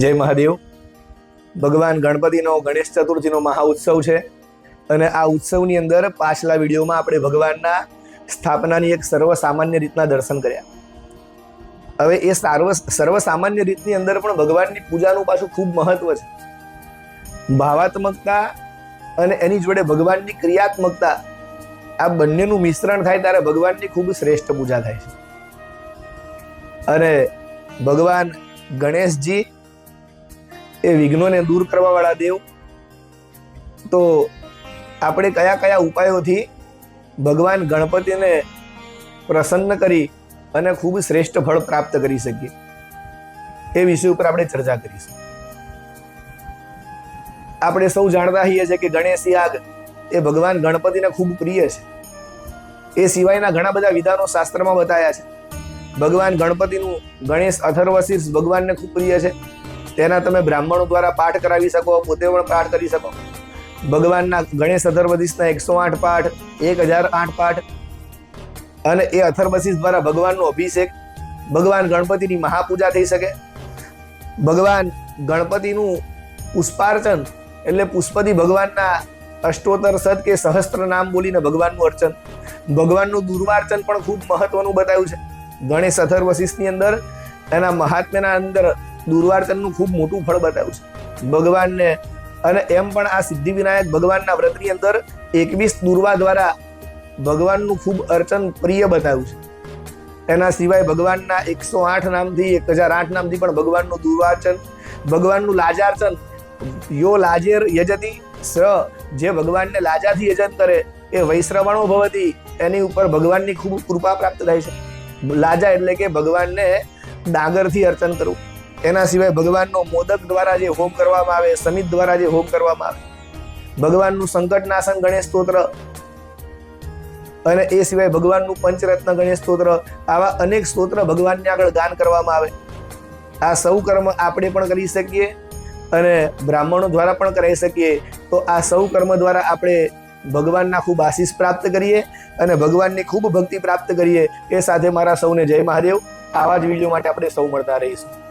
જય મહાદેવ. ભગવાન ગણપતિનો ગણેશ ચતુર્થીનો મહાઉત્સવ છે અને આ ઉત્સવની અંદર પાછલા વિડીયોમાં આપણે ભગવાનના સ્થાપનાની એક સર્વસામાન્ય રીતના દર્શન કર્યા. હવે એ સર્વ, સર્વસામાન્ય રીતની અંદર પણ ભગવાનની પૂજાનું પાછું ખૂબ મહત્વ છે. ભાવાત્મકતા અને એની જોડે ભગવાનની ક્રિયાત્મકતા આ બંનેનું મિશ્રણ થાય ત્યારે ભગવાનની ખૂબ શ્રેષ્ઠ પૂજા થાય છે. અને ભગવાન ગણેશજી એ વિઘ્નોને દૂર કરવા વાળા દેવ. તો આપણે કયા કયા ઉપાયોથી ભગવાન ગણપતિને પ્રસન્ન કરી અને ખૂબ શ્રેષ્ઠ ફળ પ્રાપ્ત કરી શકીએ? એ વિષય ઉપર આપણે ચર્ચા કરીશું. આપણે સૌ જાણતા હોઈએ છીએ કે ગણેશ યાગ એ ભગવાન ગણપતિને ખૂબ પ્રિય છે. એ સિવાયના ઘણા બધા વિધાનો શાસ્ત્રમાં બતાવ્યા છે. ભગવાન ગણપતિનું ગણેશ અથર્વશીર્ષ ભગવાનને ખૂબ પ્રિય છે. તેના તમે બ્રાહ્મણો દ્વારા પાઠ કરાવી શકો, પોતે પણ પાઠ કરી શકો. ભગવાનના ગણેશ અથર્વશીર્ષના એકસો આઠ પાઠ, એક હજાર આઠ પાઠ અને એ અથર્વશીષ દ્વારા ભગવાનનો અભિષેક. ભગવાન ગણપતિની મહાપૂજા થઈ શકે. ભગવાન ગણપતિનું પુષ્પાર્ચન એટલે પુષ્પતિ ભગવાનના અષ્ટોત્તર સદ કે સહસ્ત્ર નામ બોલીને ભગવાનનું અર્ચન. ભગવાનનું દુર્વાર્ચન પણ ખૂબ મહત્વનું બતાવ્યું છે. ગણેશ અથર્વશીષની અંદર એના મહાત્મ્યના અંદર દુર્વાર્ચનનું ખૂબ મોટું ફળ બતાવ્યું છે. ભગવાનને અને એમ પણ આ સિદ્ધિ વિનાયક ભગવાનના વ્રતની અંદર એકવીસ દુર્વા દ્વારા ભગવાનનું ખૂબ અર્ચન પ્રિય બતાવ્યું છે. એના સિવાય ભગવાનના એકસો આઠ નામથી એક હજાર આઠ નામથી પણ ભગવાનનું દુર્વાર્ચન ભગવાનનું લાજાર્ચન, યો લાજેર યજતી સ, જે ભગવાનને લાજાથી યજન કરે, એ વૈશ્રવણો ભવતી, એની ઉપર ભગવાનની ખૂબ કૃપા પ્રાપ્ત થાય છે. લાજા એટલે કે ભગવાનને ડાગરથી અર્ચન કરવું. એના સિવાય ભગવાનનો મોદક દ્વારા જે હોમ કરવામાં આવે, સમિત દ્વારા જે હોમ કરવામાં આવે, ભગવાનનું સંકટનાશન ગણેશ સ્તોત્ર અને એ સિવાય ભગવાનનું પંચરત્ન ગણેશ સ્તોત્ર, આવા અનેક સ્તોત્ર ભગવાનને આગળ ગાન કરવામાં આવે. આ સૌ કર્મ આપણે પણ કરી શકીએ અને બ્રાહ્મણો દ્વારા પણ કરાવી શકીએ. તો આ સૌ કર્મ દ્વારા આપણે ભગવાનના ખૂબ આશીષ પ્રાપ્ત કરીએ અને ભગવાનની ખૂબ ભક્તિ પ્રાપ્ત કરીએ. એ સાથે મારા સૌને જય મહાદેવ. આવા જ વીડિયો માટે આપણે સૌ મળતા રહીશું.